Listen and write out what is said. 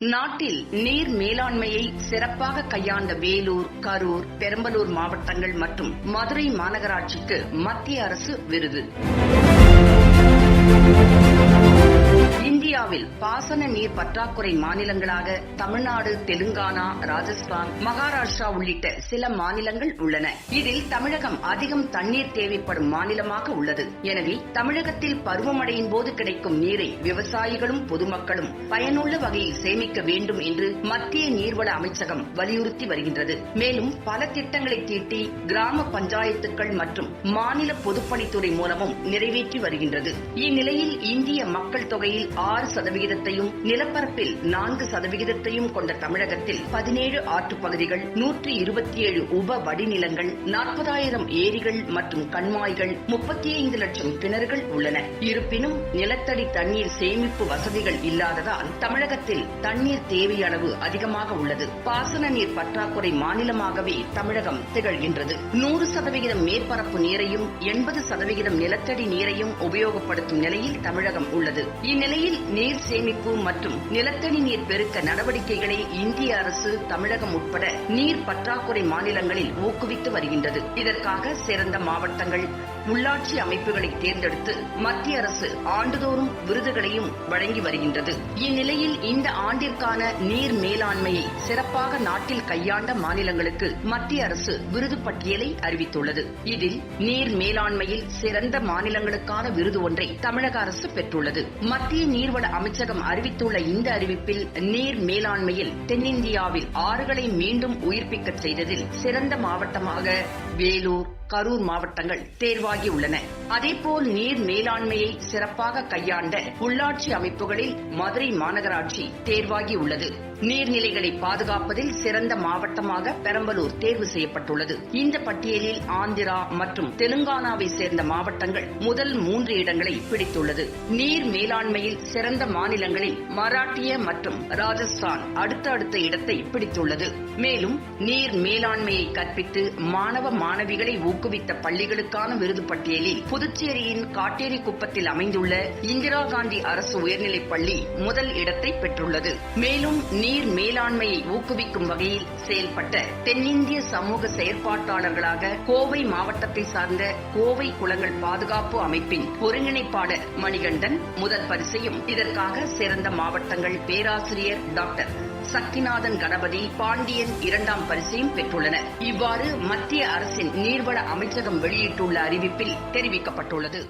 நாட்டில் நீர் மேலாண்மையை சிறப்பாக கையாண்ட வேலூர் கரூர் பெரம்பலூர் மாவட்டங்கள் மற்றும் மதுரை மாநகராட்சிக்கு மத்திய அரசு விருது. இந்தியாவில் பாசன நீர் பற்றாக்குறை மாநிலங்களாக தமிழ்நாடு தெலுங்கானா ராஜஸ்தான் மகாராஷ்டிரா உள்ளிட்ட சில மாநிலங்கள் உள்ளன. இதில் தமிழகம் அதிகம் தண்ணீர் தேவைப்படும் மாநிலமாக உள்ளது. எனவே தமிழகத்தில் பருவமழையின் போது கிடைக்கும் நீரை விவசாயிகளும் பொதுமக்களும் பயனுள்ள வகையில் சேமிக்க வேண்டும் என்று மத்திய நீர்வள அமைச்சகம் வலியுறுத்தி வருகின்றது. மேலும் பல திட்டங்களை தீட்டி கிராம பஞ்சாயத்துக்கள் மற்றும் மாநில பொதுப்பணித்துறை மூலமும் நிறைவேற்றி வருகின்றது. இந்நிலையில் இந்திய மக்கள் தொகையில் ஆறு சதவிகிதத்தையும் நிலப்பரப்பில் நான்கு சதவிகிதத்தையும் கொண்ட தமிழகத்தில் பதினேழு ஆற்றுப்பகுதிகள் நூற்றி இருபத்தி ஏழு உப வடிநிலங்கள் நாற்பதாயிரம் ஏரிகள் மற்றும் கண்மாய்கள் முப்பத்தி ஐந்து லட்சம் கிணறுகள் உள்ளன. இருப்பினும் நிலத்தடி தண்ணீர் சேமிப்பு வசதிகள் இல்லாததால் தமிழகத்தில் தண்ணீர் தேவையளவு அதிகமாக உள்ளது. பாசன நீர் பற்றாக்குறை மாநிலமாகவே தமிழகம் திகழ்கின்றது. நூறு சதவிகிதம் மேற்பரப்பு நீரையும் எண்பது சதவிகிதம் நிலத்தடி நீரையும் உபயோகப்படுத்தும் நிலையில் தமிழகம் உள்ளது. இந்நிலையில் நீர் சேமிப்பு மற்றும் நிலத்தடி நீர் பெருக்க நடவடிக்கைகளை இந்திய அரசு தமிழகம் உட்பட நீர் பற்றாக்குறை மாநிலங்களில் ஊக்குவித்து வருகின்றது. இதற்காக சிறந்த மாவட்டங்கள் உள்ளாட்சி அமைப்புகளை தேர்ந்தெடுத்து மத்திய அரசு ஆண்டுதோறும் விருதுகளையும் வழங்கி வருகின்றது. இந்நிலையில் இந்த ஆண்டிற்கான நீர் மேலாண்மையை சிறப்பாக நாட்டில் கையாண்ட மாநிலங்களுக்கு மத்திய அரசு விருது பட்டியலை அறிவித்துள்ளது. இதில் நீர் மேலாண்மையில் சிறந்த மாநிலங்களுக்கான விருது ஒன்றை தமிழக அரசு பெற்றுள்ளது. மத்திய நீர்வள அமைச்சகம் அறிவித்துள்ள இந்த அறிவிப்பில் நீர் மேலாண்மையில் தென்னிந்தியாவில் ஆறுகளை மீண்டும் உயிர்ப்பிக்க செய்ததில் சிறந்த மாவட்டமாக வேலூர் கரூர் மாவட்டங்கள் தேர்வாகியுள்ளன அதேபோல் நீர் மேலாண்மையை சிறப்பாக கையாண்ட உள்ளாட்சி அமைப்புகளில் மதுரை மாநகராட்சி தேர்வாகியுள்ளது நீர்நிலைகளை பாதுகாப்பதில் சிறந்த மாவட்டமாக பெரம்பலூர் தேர்வு செய்யப்பட்டுள்ளது. இந்த பட்டியலில் ஆந்திரா மற்றும் தெலுங்கானாவை சேர்ந்த மாவட்டங்கள் முதல் மூன்று இடங்களை பிடித்துள்ளது. நீர் மேலாண்மையில் சிறந்த மாநிலங்களில் மராட்டிய மற்றும் ராஜஸ்தான் அடுத்தடுத்த இடத்தை பிடித்துள்ளது. மேலும் நீர் மேலாண்மையை கற்பித்து மாணவ மாணவிகளை ஊக்குவித்த பள்ளிகளுக்கான விருது பட்டியலில் புதுச்சேரியின் காட்டேரி குப்பத்தில் அமைந்துள்ள இந்திரா காந்தி அரசு உயர்நிலைப் பள்ளி முதல் இடத்தை பெற்றுள்ளது. மேலும் நீர் மேலாண்மையை ஊக்குவிக்கும் வகையில் செயல்பட்ட தென்னிந்திய சமூக செயற்பாட்டாளர்களாக கோவை மாவட்டத்தை சார்ந்த கோவை குளங்கள் பாதுகாப்பு அமைப்பின் ஒருங்கிணைப்பாளர் மணிகண்டன் முதல் பரிசையும் இதற்காக சிறந்த மாவட்டங்கள் பேராசிரியர் டாக்டர் சக்திநாதன் கணபதி பாண்டியன் இரண்டாம் பரிசையும் பெற்றுள்ளனர். இவ்வாறு மத்திய அரசின் நீர்வள அமைச்சகம் வெளியிட்டுள்ள அறிவிப்பில் தெரிவிக்கப்பட்டுள்ளது.